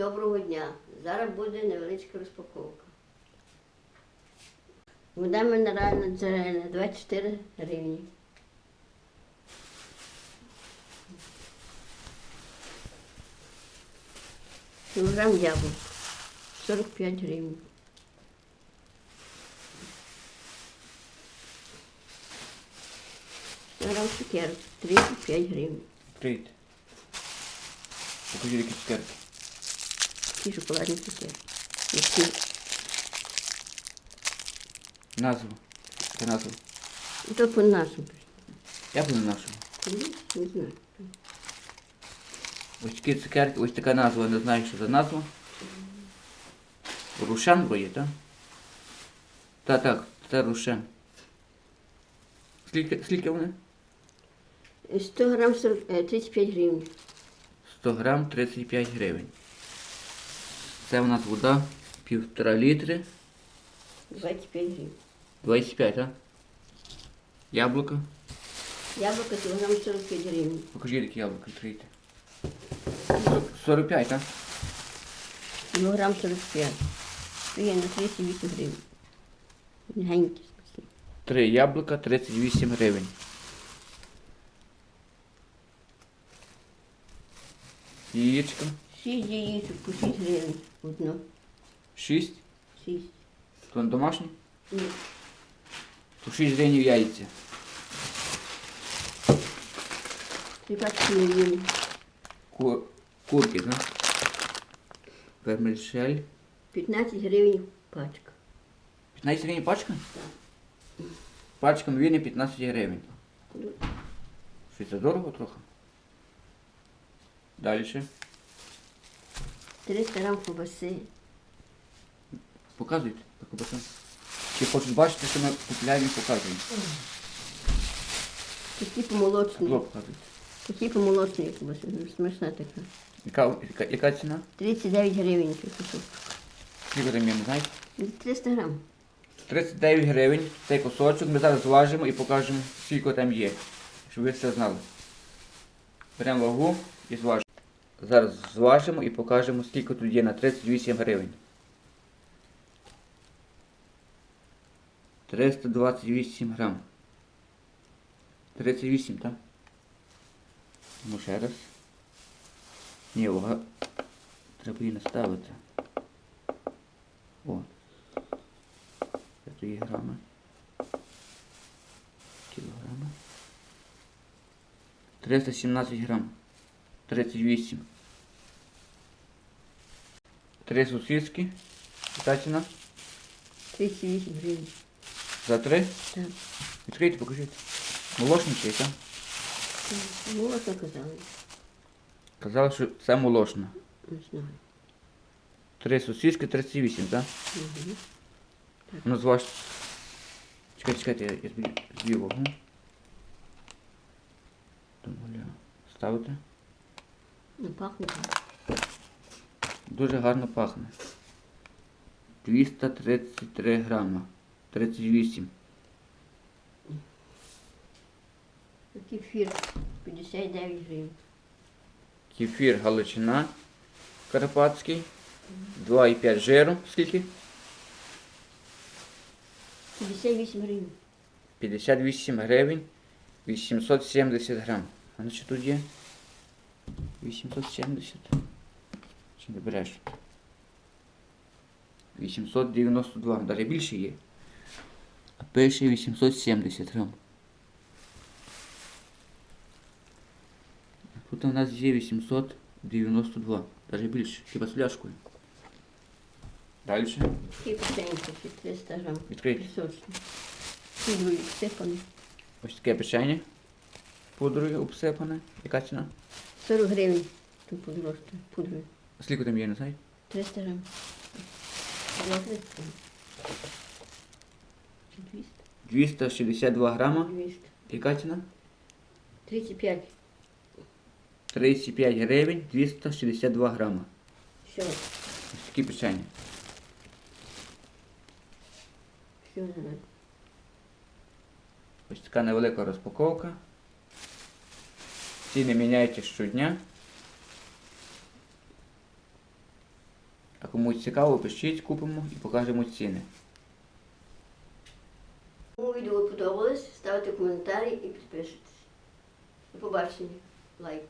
доброго дня. Зараз буде невеличка розпаковка. Вода мінеральна джерельна 24 гривні. Кілограм яблук 45 гривень. Кілограм цукерок 35 гривень. Привіт. Покажи, які цукерки. Ті шоколадні цукерки. Які Назву. Це назву. то по нашому. Я буду нашу. Не знаю. Ось такі цукерки, ось така назва, не знаю, що за назва. Рушен вроді, так? Так, так, це рушен. Скільки, скільки вони? 100 грам 40, е, 35 гривень. 100 грам 35 гривень. Це у нас вода півтора літри, 25 гривень. 25, так? Яблука. Яблуко кілограм 45 гривень. Покажи, які яблука відкрийте. 45, так? Кілограм 45. То є на 38 гривень. Легенькі. такі. Три яблука 38 гривень. Яєчко 6 яєчок по 6 гривень. Одно. 6. 6. То домашні? Ні. То 6 гривень яйця. Пачки мівіни. Ку... Курки, так? Вермельшель. 15 гривень пачка. 15 гривень пачка? Пачка мівіни 15 гривень. Що це дорого трохи? Далі. 300 грам ковбаси. Показуйте. Ковбаса. Чи хочуть бачити, що ми купляємо і показуємо? Такі помолочні. Лоб показуйте. Такі помолочні ковбаси. Ну, Смачна така. Яка, яка, яка ціна? 39 гривень. цей кусок. Скільки там є, не знаєте? 300 грам. 39 гривень цей кусочок. Ми зараз зважимо і покажемо, скільки там є. Щоб ви все знали. Беремо вагу і зважимо. Зараз зважимо і покажемо, скільки тут є на 38 гривень. 328 грам. 38, так? Ну ще раз. Ні, вага. Треба її наставити. О. Це є грами. Кілограми. 317 грам. 38. Три сосиски. Яка ціна? 38 гривень. За три? Так. Відкрийте, покажіть. Молочний чи яка? Молоко казали. Казали, що це молочна. Не знаю. Три сосиски, 38, так? Угу. Ну, зваж. Чекайте, чекайте, я, я зб'ю- зб'ю вагу. Дозволяю. Ставити. Ну, пахне. Дуже гарно пахне. 233 грама. 38. Кефір 59 гривень. Кефір Галичина Карпатський. 2,5 жиру. Скільки? 58 гривень. 58 гривень. 870 грам. А ну що тут є? 870. Чи не береш? 892. Даже більше є. А пише 870 грам. Тут у нас є 892. Даже більше. Хіба з пляшкою. Далі. Такі печеньки, ще 300 грам. Пісочні. Ось таке печення. Пудрою обсипане. Яка ціна? 40 гривень. Тут подорожте. Пудрою. А скільки там є, не знаєте? 300 грам. Я 300. Чи 200? 262 грама. 200. Яка ціна? 35. 35 гривень 262 грама. Все. Ось такі печення. Все зараз. Ось така невелика розпаковка. Ціни міняються щодня. А комусь цікаво, пишіть, купимо і покажемо ціни. Кому відео подобалось, ставте коментарі і підписуйтесь. До побачення. Лайк.